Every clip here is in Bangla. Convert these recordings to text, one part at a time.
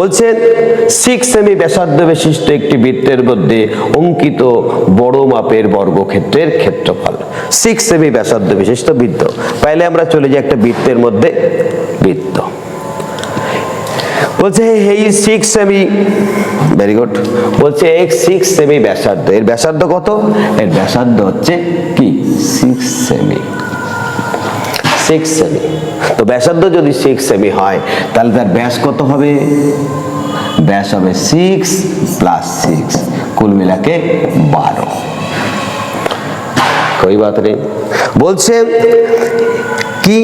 বলছেন সিক্স সেমি ব্যাসার্ধ বিশিষ্ট একটি বৃত্তের মধ্যে অঙ্কিত বড় মাপের বর্গক্ষেত্রের ক্ষেত্রফল। সিক্স সেমি ব্যাসার্ধ বিশিষ্ট বৃত্ত। পাইলে আমরা চলে যাই একটা বৃত্তের মধ্যে বৃত্ত। বলছে এই সিক্স সেমি ভেরি গুড বলছে, এই সিক্স সেমি ব্যাসার্ধ। এর ব্যাসার্ধ কত? এর ব্যাসার্ধ হচ্ছে কি? সিক্স সেমি সিক্স সেমি তো ব্যাসার্ধ যদি সিক্স সেমি হয় তাহলে তার ব্যাস কত হবে ব্যাস হবে সিক্স প্লাস সিক্স কুল মিলাকে বারো कोई बात नहीं বলছে কি?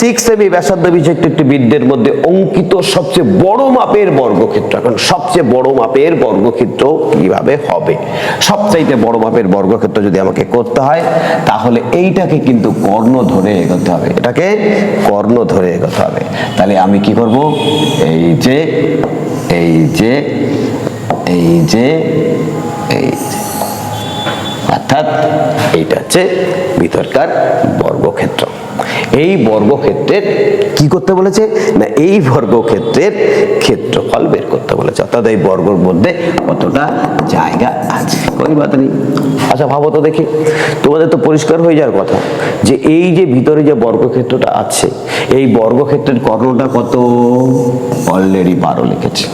সিক্স সেমি ব্যাসার্ধ বিশিষ্ট একটি বৃদ্ধের মধ্যে অঙ্কিত সবচেয়ে বড় মাপের বর্গক্ষেত্র। এখন সবচেয়ে বড় মাপের বর্গক্ষেত্র কীভাবে হবে? সবচাইতে বড় মাপের বর্গক্ষেত্র যদি আমাকে করতে হয়, তাহলে এইটাকে কিন্তু কর্ণ ধরে এগোতে হবে। এটাকে কর্ণ ধরে এগোতে হবে। তাহলে আমি কি করব? এই যে এই যে এই যে এই যে। অর্থাৎ এইটা হচ্ছে ভিতরকার বর্গক্ষেত্র। এই বর্গক্ষেত্রের কি করতে বলেছে? না, এই বর্গক্ষেত্রের ক্ষেত্রফল বের করতে বলেছে। অর্থাৎ এই বর্গর মধ্যে কতটা জায়গা আছে? কই বাত নেই আচ্ছা ভাবো তো দেখি। তোমাদের তো পরিষ্কার হয়ে যাওয়ার কথা যে এই যে ভিতরে যে বর্গক্ষেত্রটা আছে, এই বর্গক্ষেত্রের কর্ণটা কত? অলরেডি বারো লিখেছে।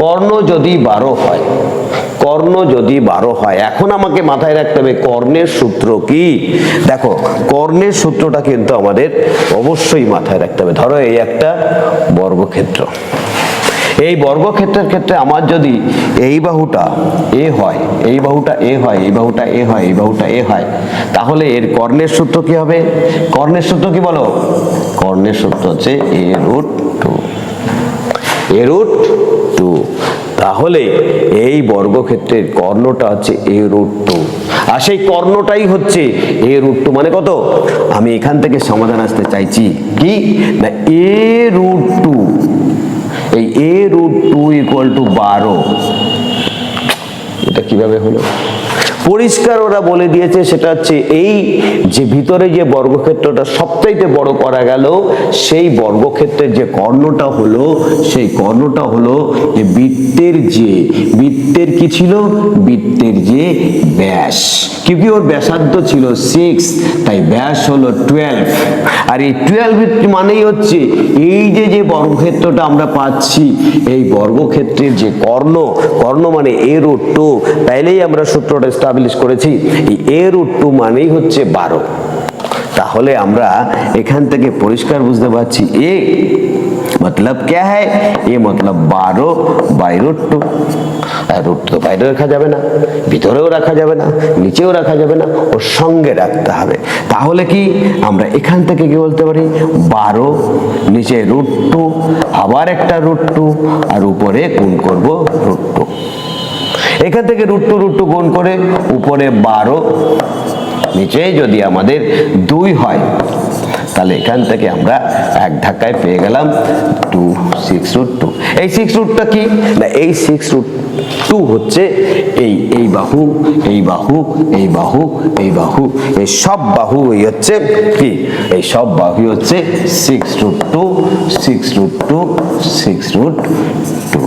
কর্ণ যদি বারো হয়, কর্ণ যদি বারো হয়, এখন আমাকে মাথায় রাখতে হবে কর্ণের সূত্র কি? দেখো, কর্ণের সূত্রটা কিন্তু আমাদের অবশ্যই মাথায় রাখতে হবে। ধরো এই একটা বর্গক্ষেত্র। এই বর্গক্ষেত্রের ক্ষেত্রে আমার যদি এই বাহুটা এ হয়, এই বাহুটা এ হয়, এই বাহুটা এ হয়, এই বাহুটা এ হয়, তাহলে এর কর্ণের সূত্র কি হবে? কর্ণের সূত্র কি বলো? কর্ণের সূত্র হচ্ছে A root two. A root তাহলে এই বর্গক্ষেত্রের কর্ণটা হচ্ছে এ রুট টু। আর সেই কর্ণটাই হচ্ছে এ রুট টু মানে কত? আমি এখান থেকে সমাধান আসতে চাইছি কি? না, এ রুট টু। এই A root two equal to বারো। এটা কীভাবে হলো? পরিষ্কার ওরা বলে দিয়েছে, সেটা হচ্ছে এই যে ভিতরে যে বর্গক্ষেত্রটা সবচাইতে বড় করা গেল, সেই বর্গক্ষেত্রের যে কর্ণটা হলো, সেই কর্ণটা হলো যে বৃত্তের যে, বৃত্তের কি ছিল? বৃত্তের যে ব্যাস। কিউকি ওর ব্যাসার্ধ ছিল সিক্স তাই ব্যাস হলো টুয়েলভ আর এই টুয়েলভ মানেই হচ্ছে এই যে যে বর্গক্ষেত্রটা আমরা পাচ্ছি, এই বর্গক্ষেত্রের যে কর্ণ কর্ণ মানে এ রুট টু তাইলেই আমরা সূত্রটা এস্টাবলিশ করেছি এই এ রুট টু মানেই হচ্ছে বারো তাহলে আমরা এখান থেকে পরিষ্কার বুঝতে পারছি এ मतलब क्या है ये मतलब বারো by root two R root তো বাইরে রাখা যাবে না ভিতরেও রাখা যাবে না নিচেও রাখা যাবে না ওর সঙ্গে রাখতে হবে তাহলে কি আমরা এখান থেকে কি বলতে পারি বারো নিচে রুট টু আবার একটা রুট টু আর উপরে গুণ করব রুট টু এখান থেকে রুট টু রুট গুণ করে উপরে বারো, নিচে যদি আমাদের দুই হয়, তাহলে এখান থেকে আমরা এক ধাক্কায় পেয়ে গেলাম টু, সিক্স রুট টু। এই সিক্স রুটটা কি? না, এই সিক্স রুট টু হচ্ছে এই এই বাহু এই বাহু এই বাহু এই বাহু। এই সব বাহু এই হচ্ছে কি? এই সব বাহু হচ্ছে six root two, six root two, six root two.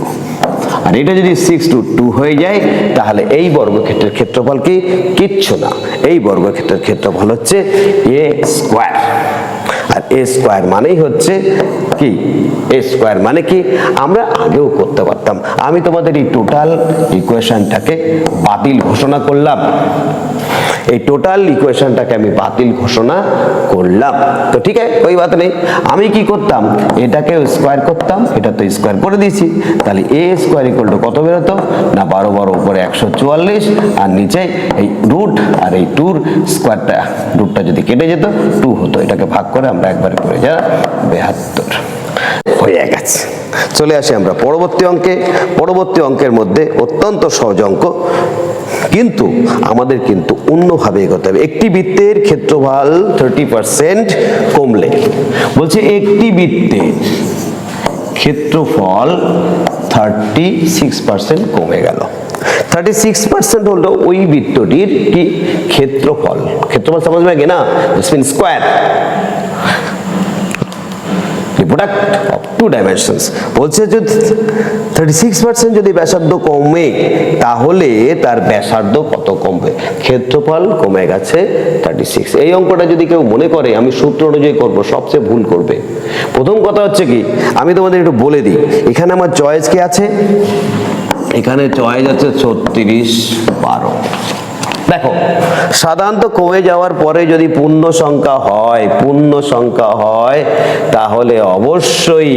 আর এটা যদি সিক্স টু টু হয়ে যায়, তাহলে এই বর্গক্ষেত্রের ক্ষেত্রফল কি? কিচ্ছু না। এই বর্গক্ষেত্রের ক্ষেত্রফল হচ্ছে এ স্কোয়ার আর এ স্কোয়ার মানেই হচ্ছে কি? এ স্কোয়ার মানে কি? আমরা আগেও করতে পারতাম। আমি তোমাদের এই টোটাল ইকুয়েশনটাকে বাতিল ঘোষণা করলাম। এই টোটাল ইকুয়েশনটাকে আমি বাতিল ঘোষণা করলাম। তো ঠিক আছে, ওই বাত নেই। আমি কি করতাম? এটাকে স্কোয়ার করতাম, এটা তো স্কোয়ার করে দিয়েছি। তাহলে এ স্কোয়ার ইকুয়াল টু কত বেরোতো? না, বারো বারো, উপরে একশো চুয়াল্লিশ, আর নিচে এই রুট আর এই টুর স্কোয়ারটা রুটটা যদি কেটে যেত টু হতো। এটাকে ভাগ করে আমরা একবার করে যা বেহাত্তর। হয়ে গেছে। চলে আসি আমরা পরবর্তী অঙ্কে। পরবর্তী অঙ্কের মধ্যে অত্যন্ত সহজ অঙ্ক। কিন্তু আমাদের কিন্তু অন্যভাবে এগোতে হবে। একটি বৃত্তের ক্ষেত্রফল থার্টি পার্সেন্ট কমলে। বলছে একটি বৃত্তে ক্ষেত্রফল থার্টি সিক্স পার্সেন্ট কমে গেল। থার্টি সিক্স পার্সেন্ট হলো ওই বৃত্তটির কি? ক্ষেত্রফল। ক্ষেত্রফল সমাজ ভাগে না? Square product of two dimensions বলছে যে থার্টি সিক্স পার্সেন্ট যদি ব্যাসার্ধ কমে, তাহলে তার ব্যাসার্ধ কত কমবে? ক্ষেত্রফল কমে গেছে থার্টি সিক্স এই অঙ্কটা যদি কেউ মনে করে, আমি সূত্র অনুযায়ী করব, সবচেয়ে ভুল করবে। প্রথম কথা হচ্ছে কি, আমি তোমাদের একটু বলে দিই। এখানে আমার চয়েস কি আছে? এখানে চয়েস আছে ছত্রিশ বারো। দেখো, সাধারণত কমে যাওয়ার পরে যদি পূর্ণ সংখ্যা হয়, পূর্ণ সংখ্যা হয়, তাহলে অবশ্যই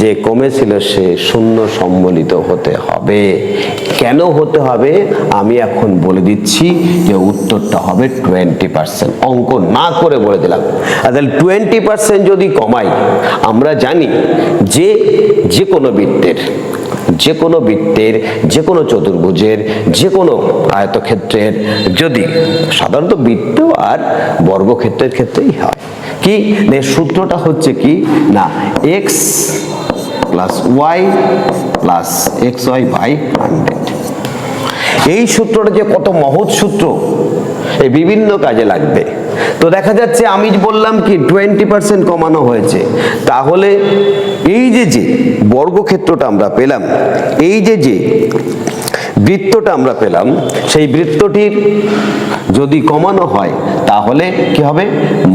যে কমেছিল সে শূন্য সম্বলিত হতে হবে। কেন হতে হবে? আমি এখন বলে দিচ্ছি যে উত্তরটা হবে টোয়েন্টি পার্সেন্ট অঙ্ক না করে বলে দিলাম। তাহলে টোয়েন্টি পার্সেন্ট যদি কমাই, আমরা জানি যে যে কোনো বৃত্তের যে কোনো বৃত্তের যে কোনো চতুর্ভুজের যে কোনো আয়তক্ষেত্রের। যদি সাধারণত বৃত্ত আর বর্গক্ষেত্রের ক্ষেত্রেই হয়, কি? সূত্রটা হচ্ছে কি? না X plus Y plus X Y by hundred এই সূত্রটা যে কত মহৎ সূত্র এই বিভিন্ন কাজে লাগবে। তো দেখা যাচ্ছে আমি বললাম কি টোয়েন্টি পার্সেন্ট কমানো হয়েছে। তাহলে এই যে যে বর্গক্ষেত্রটা আমরা পেলাম, এই যে যে বৃত্তটা আমরা পেলাম, সেই বৃত্তটির যদি কমানো হয়, তাহলে কি হবে?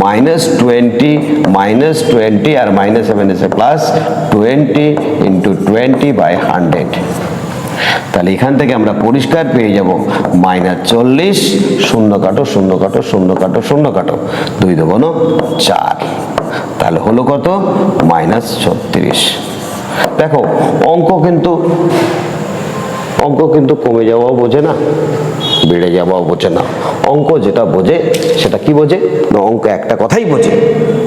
মাইনাস টোয়েন্টি মাইনাস টোয়েন্টি আর মাইনাস সেভেন এসে plus twenty into twenty by hundred তাহলে এখান থেকে আমরা পরিষ্কার পেয়ে যাব। মাইনাস চল্লিশ, শূন্য কাটো শূন্য কাটো শূন্য কাটো শূন্য কাটো। দুই দেবনো চার। তাহলে হলো কত? মাইনাস ছত্রিশ। দেখো, অঙ্ক কিন্তু অঙ্ক কিন্তু কমে যাওয়াও বোঝে না। বেড়ে যাওয়াও বোঝে না। অঙ্ক যেটা বোঝে, সেটা কি বোঝে? না, অঙ্ক একটা কথাই বোঝে।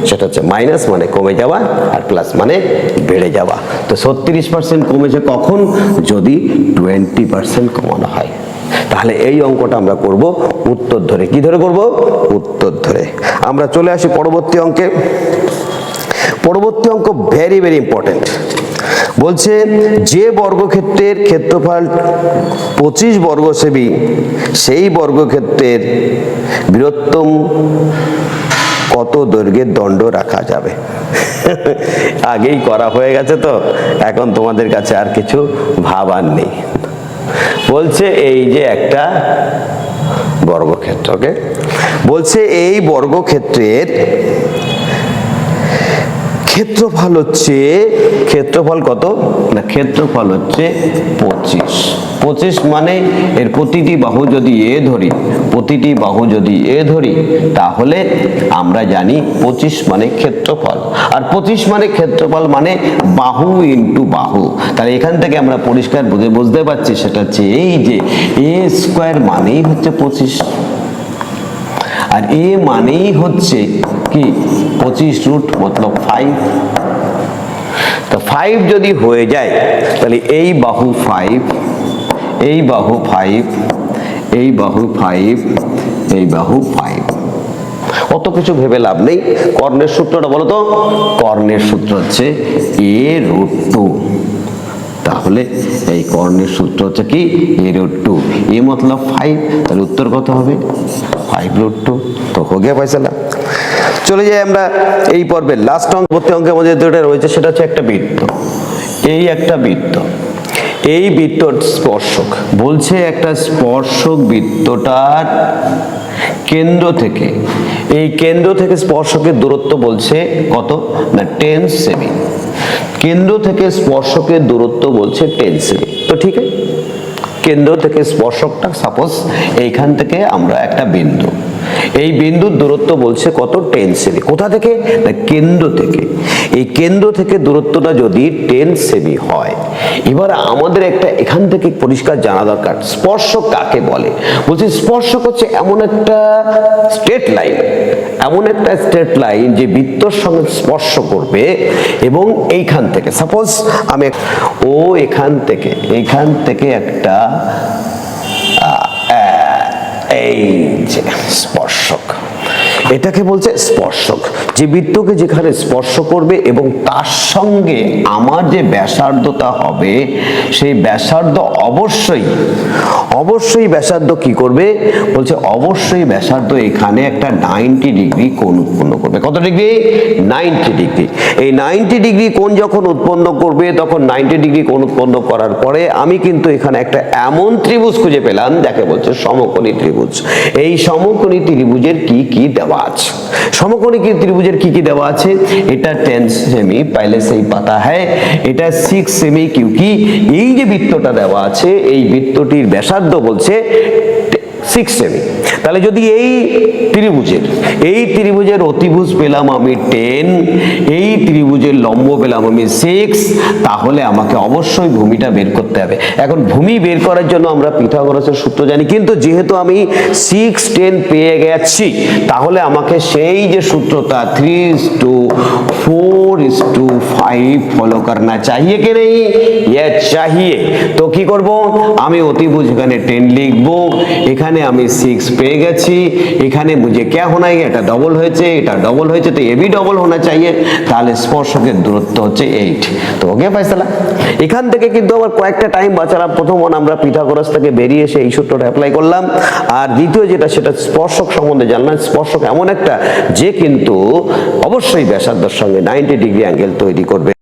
সেটা হচ্ছে মাইনাস মানে কমে যাওয়া আর প্লাস মানে বেড়ে যাওয়া। তো ছত্রিশ পার্সেন্ট কমেছে কখন? যদি টোয়েন্টি পার্সেন্ট কমানো হয়। তাহলে এই অঙ্কটা আমরা করব উত্তর ধরে। কি ধরে করব? উত্তর ধরে। আমরা চলে আসি পরবর্তী অঙ্কে। পরবর্তী অঙ্ক ভেরি ভেরি ইম্পর্টেন্ট বলছে, যে বর্গক্ষেত্রের ক্ষেত্রফল পঁচিশ বর্গসেবী সেই বর্গক্ষেত্রের বৃহত্তম কত দৈর্ঘ্যের দণ্ড রাখা যাবে? আগেই করা হয়ে গেছে তো, এখন তোমাদের কাছে আর কিছু ভাবার নেই। বলছে, এই যে একটা বর্গক্ষেত্র ওকে বলছে, এই বর্গক্ষেত্রের ক্ষেত্রফল হচ্ছে, ক্ষেত্রফল কত? না, ক্ষেত্রফল হচ্ছে পঁচিশ। পঁচিশ মানে এর প্রতিটি বাহু যদি এ ধরি, প্রতিটি বাহু যদি এ ধরি, তাহলে আমরা জানি পঁচিশ মানে ক্ষেত্রফল। আর পঁচিশ মানে ক্ষেত্রফল মানে বাহু ইন্টু বাহু। তাহলে এখান থেকে আমরা পরিষ্কার বুঝে বুঝতে পারছি, সেটা হচ্ছে এই যে এ স্কোয়ার মানেই হচ্ছে পঁচিশ। আর এ মানেই হচ্ছে কি? পঁচিশ রুট মতলব ফাইভ তো ফাইভ যদি হয়ে যায়, তাহলে এই বাহু ফাইভ এই বাহু ফাইভ এই বাহু ফাইভ এই বাহু ফাইভ অত কিছু ভেবে লাভ নেই। কর্ণের সূত্রটা বলো তো। কর্ণের সূত্র হচ্ছে এ রুট টু তাহলে এই কর্ণের সূত্র হচ্ছে কি? এ রুট টু এ মতলব ফাইভ তাহলে উত্তর কত হবে? ফাইভ রুট টু তো হো গিয়া ফয়সালা চলে যাই আমরা এই পর্বের লাস্ট অঙ্ক, প্রতি অঙ্কের মধ্যে যেটা রয়েছে, সেটা হচ্ছে একটা বৃত্ত। এই একটা বৃত্ত। এই বৃত্তর স্পর্শক। বলছে একটা স্পর্শক বৃত্তটার কেন্দ্র থেকে। এই কেন্দ্র থেকে স্পর্শকের দূরত্ব বলছে কত? না টেন সেমি কেন্দ্র থেকে স্পর্শকের দূরত্ব বলছে টেন সেমি তো ঠিক আছে? কেন্দ্র থেকে স্পর্শকটা সাপোজ এইখান থেকে আমরা একটা বিন্দু। এই বিন্দুর দূরত্ব বলছে কত? টেন সেমি কোথা থেকে? না, কেন্দ্র থেকে। এই কেন্দ্র থেকে দূরত্বটা যদি টেন সেমি হয়, এবার আমাদের একটা এখান থেকে পরিষ্কার জানা দরকার। স্পর্শ কাকে বলে? বলছি স্পর্শক হচ্ছে এমন একটা স্ট্রেট লাইন এমন একটা স্ট্রেট লাইন যে বৃত্তর সঙ্গে স্পর্শ করবে এবং এইখান থেকে সাপোজ আমি ও এখান থেকে এইখান থেকে একটা এই যে স্পর্শক এটাকে বলছে স্পর্শক। যে বৃত্তকে যেখানে স্পর্শ করবে এবং তার সঙ্গে আমার যে ব্যাসার্ধতা হবে, সেই ব্যাসার্ধ অবশ্যই অবশ্যই ব্যাসার্ধ কি করবে? বলছে অবশ্যই ব্যাসার্ধ এখানে একটা নাইনটি ডিগ্রি কোণ উৎপন্ন করবে। কত ডিগ্রি নাইনটি ডিগ্রি এই নাইনটি ডিগ্রি কোণ যখন উৎপন্ন করবে, তখন নাইনটি ডিগ্রি কোণ উৎপন্ন করার পরে আমি কিন্তু এখানে একটা এমন ত্রিভুজ খুঁজে পেলাম, যাকে বলছে সমকোণী ত্রিভুজ। এই সমকোণী ত্রিভুজের কি কি দেওয়া আছে সমকোণী কি ত্রিভুজের কি কি দেওয়া আছে? এটা টেন সেমি পাইলে সেই পাতা হ্যায় এটা সিক্স সেমি কিউকি এই যে বৃত্তটা দেওয়া আছে, এই বৃত্তটির ব্যাসার্ধ বলছে সিক্স সেমি তাহলে যদি এই ত্রিভুজের এই ত্রিভুজের অতিভুজ পেলাম আমি টেন এই ত্রিভুজের লম্ব পেলাম আমি সিক্স তাহলে আমাকে অবশ্যই ভূমিটা বের করতে হবে। এখন ভূমি বের করার জন্য আমরা পৃথাগরসের সূত্র জানি, কিন্তু যেহেতু আমি সিক্স টেন পেয়ে গেছি, তাহলে আমাকে সেই যে সূত্রটা three is to four is to five follow করনা, চাহিয়ে কে নেই? ইয়ে চাহিয়ে। তো কি করব? আমি অতিভুজ এখানে টেন লিখব, এখানে আমি সিক্স পে পেয়ে গেছি। এখানে বুঝে কে হোনাই, এটা ডবল হয়েছে, এটা ডবল হয়েছে, তো এবি ডবল হোনা চাইয়ে। তাহলে স্পর্শকের দূরত্ব হচ্ছে এইট তো ওকে ফাইসালা? এখান থেকে কিন্তু আবার কয়েকটা টাইম বাঁচালাম। প্রথম আমরা পিথাগোরাস থেকে বেরিয়ে এসে এই সূত্রটা অ্যাপ্লাই করলাম। আর দ্বিতীয় যেটা, সেটা স্পর্শক সম্বন্ধে জানলাম। স্পর্শক এমন একটা যে কিন্তু অবশ্যই ব্যাসার্ধের সঙ্গে নাইনটি ডিগ্রি অ্যাঙ্গেল তৈরি করবে।